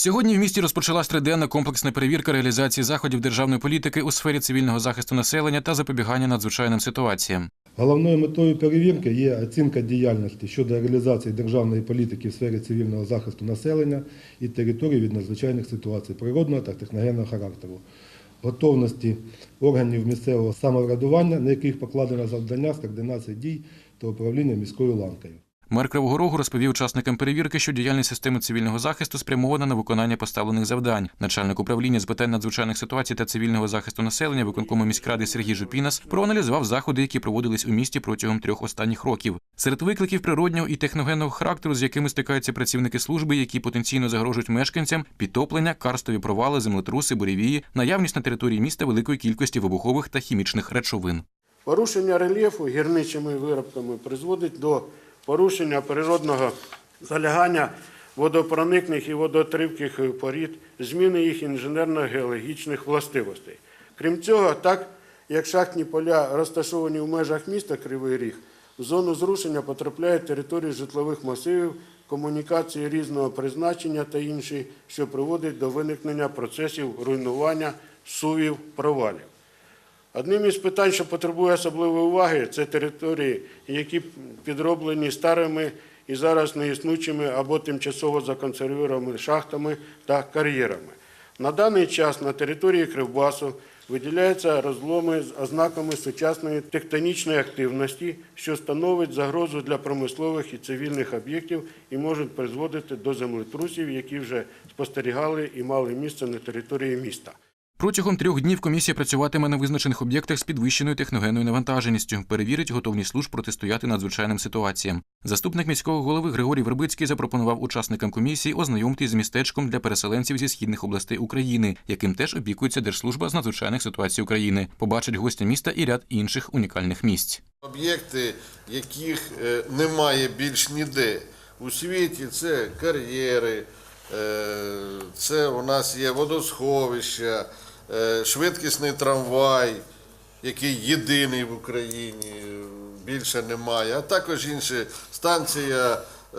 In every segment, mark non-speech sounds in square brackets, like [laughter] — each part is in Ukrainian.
Сьогодні в місті розпочалась триденна комплексна перевірка реалізації заходів державної політики у сфері цивільного захисту населення та запобігання надзвичайним ситуаціям. Головною метою перевірки є оцінка діяльності щодо реалізації державної політики в сфері цивільного захисту населення і територій від надзвичайних ситуацій природного та техногенного характеру, готовності органів місцевого самоврядування, на яких покладено завдання з координації дій та управління міською ланкою. Мер Кривого Рогу розповів учасникам перевірки, що діяльність системи цивільного захисту спрямована на виконання поставлених завдань. Начальник управління з питань надзвичайних ситуацій та цивільного захисту населення виконкому міськради Сергій Жупінас проаналізував заходи, які проводились у місті протягом трьох останніх років. Серед викликів природнього і техногенного характеру, з якими стикаються працівники служби, які потенційно загрожують мешканцям, підтоплення, карстові провали, землетруси, буревії, наявність на території міста великої кількості вибухових та хімічних речовин. Порушення рельєфу гірничими виробками призводить до порушення природного залягання водопроникних і водотривких порід, зміни їх інженерно-геологічних властивостей. Крім цього, так як шахтні поля розташовані в межах міста Кривий Ріг, в зону зрушення потрапляють території житлових масивів, комунікації різного призначення та інші, що приводить до виникнення процесів руйнування сувів провалів. Одним із питань, що потребує особливої уваги, це території, які підроблені старими і зараз неіснуючими або тимчасово законсервованими шахтами та кар'єрами. На даний час на території Кривбасу виділяються розломи з ознаками сучасної тектонічної активності, що становить загрозу для промислових і цивільних об'єктів і можуть призводити до землетрусів, які вже спостерігали і мали місце на території міста. Протягом трьох днів комісія працюватиме на визначених об'єктах з підвищеною техногенною навантаженістю, перевірить готовність служб протистояти надзвичайним ситуаціям. Заступник міського голови Григорій Вербицький запропонував учасникам комісії ознайомитись з містечком для переселенців зі східних областей України, яким теж опікується Держслужба з надзвичайних ситуацій України. Побачить гостя міста і ряд інших унікальних місць. Об'єкти, яких е, немає більш ніде у світі, це кар'єри, е, це у нас є водосховища, швидкісний трамвай, який єдиний в Україні, більше немає, а також інші станція е,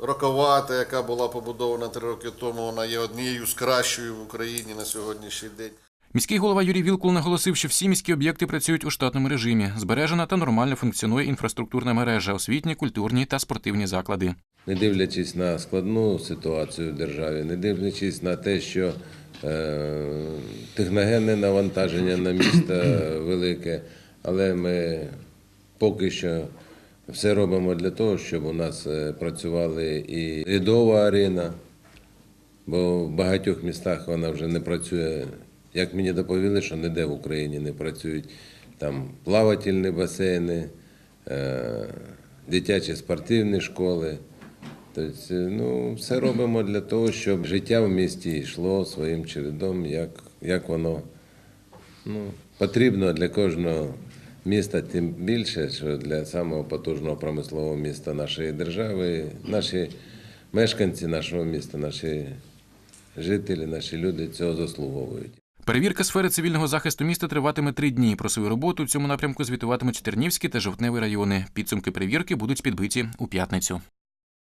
Роковата, яка була побудована три роки тому, вона є однією з кращою в Україні на сьогоднішній день. Міський голова Юрій Вілкул наголосив, що всі міські об'єкти працюють у штатному режимі. Збережена та нормально функціонує інфраструктурна мережа, освітні, культурні та спортивні заклади. не дивлячись на складну ситуацію в державі, не дивлячись на те, що е, техногенне навантаження на місто [clears throat] велике, але ми поки що все робимо для того, щоб у нас е, працювали і рядова арена, бо в багатьох містах вона вже не працює. Як мені доповіли, що ніде в Україні не працюють там плавательні басейни, е, дитячі спортивні школи. Тобто, ну, все робимо для того, щоб життя в місті йшло своїм чередом, як, як воно ну, потрібно для кожного міста, тим більше, що для самого потужного промислового міста нашої держави, наші мешканці нашого міста, наші жителі, наші люди цього заслуговують. Перевірка сфери цивільного захисту міста триватиме три дні. Про свою роботу в цьому напрямку звітуватимуть Тернівський та Жовтневий райони. Підсумки перевірки будуть підбиті у п'ятницю.